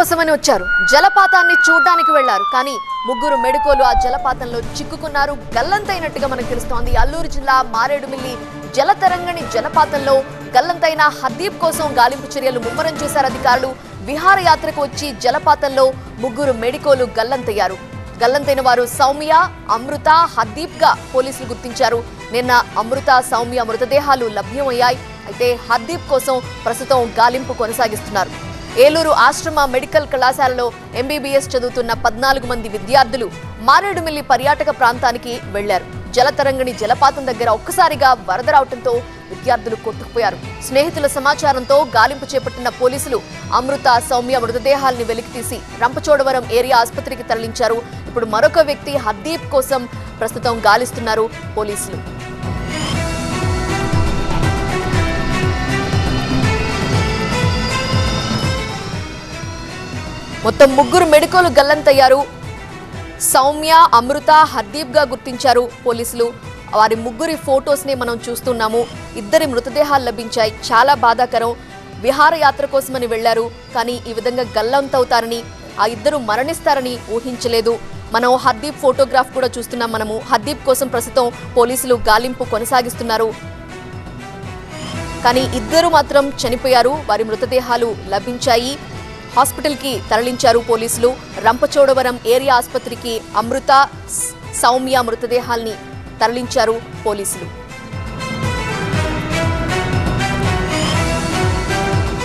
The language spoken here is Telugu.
కోసమని వచ్చారు. జలపాతాన్ని చూడడానికి వెళ్ళారు కానీ ముగ్గురు మెడుకోలు ఆ జలపాతంలో చిక్కుకున్నారు. గల్లంతైనట్టుగా మనకు తెలుస్తోంది. అల్లూరు జిల్లా మారేడుమిల్లి జలతరంగణి జలపాతంలో గల్లంతైన హర్దీప్ కోసం గాలింపు చర్యలు ముమ్మరం చేశారు అధికారులు. విహారయాత్రకు వచ్చి జలపాతంలో ముగ్గురు మెడికోలు గల్లంతయ్యారు. గల్లంతైన వారు సౌమ్య అమృత హర్దీప్గా పోలీసులు గుర్తించారు. నిన్న అమృత సౌమ్య మృతదేహాలు లభ్యమయ్యాయి. అయితే హర్దీప్ కోసం ప్రస్తుతం గాలింపు కొనసాగిస్తున్నారు. ఏలూరు ఆశ్రమ మెడికల్ కళాశాలలో ఎంబీబీఎస్ చదువుతున్న పద్నాలుగు మంది విద్యార్థులు మారేడుమిల్లి పర్యాటక ప్రాంతానికి వెళ్ళారు. జలతరంగిణి జలపాతం దగ్గర ఒక్కసారిగా వరద రావడంతో విద్యార్థులు కొట్టుకుపోయారు. స్నేహితుల సమాచారంతో గాలింపు చేపట్టిన పోలీసులు అమృత సౌమ్య మృతదేహాల్ని వెలికితీసి రంపచోడవరం ఏరియా ఆసుపత్రికి తరలించారు. ఇప్పుడు మరొక వ్యక్తి హర్దీప్ కోసం ప్రస్తుతం గాలిస్తున్నారు పోలీసులు. మొత్తం ముగ్గురు మెడికోలు గల్లంతయ్యారు. సౌమ్య అమృత హర్దీప్గా గుర్తించారు పోలీసులు. వారి ముగ్గురి ఫొటోస్ని మనం చూస్తున్నాము. ఇద్దరి మృతదేహాలు లభించాయి. చాలా బాధాకరం. విహారయాత్ర కోసమని వెళ్ళారు. కానీ ఈ విధంగా గల్లంతవుతారని ఆ ఇద్దరు మరణిస్తారని ఊహించలేదు. మనం హర్దీప్ ఫోటోగ్రాఫ్ కూడా చూస్తున్నాం మనము. హర్దీప్ కోసం ప్రస్తుతం పోలీసులు గాలింపు కొనసాగిస్తున్నారు. కానీ ఇద్దరు మాత్రం చనిపోయారు. వారి మృతదేహాలు లభించాయి. హాస్పిటల్కి తరలించారు పోలీసులు. రంపచోడవరం ఏరియా ఆసుపత్రికి అమృత సౌమ్య మృతదేహాల్ని తరలించారు పోలీసులు.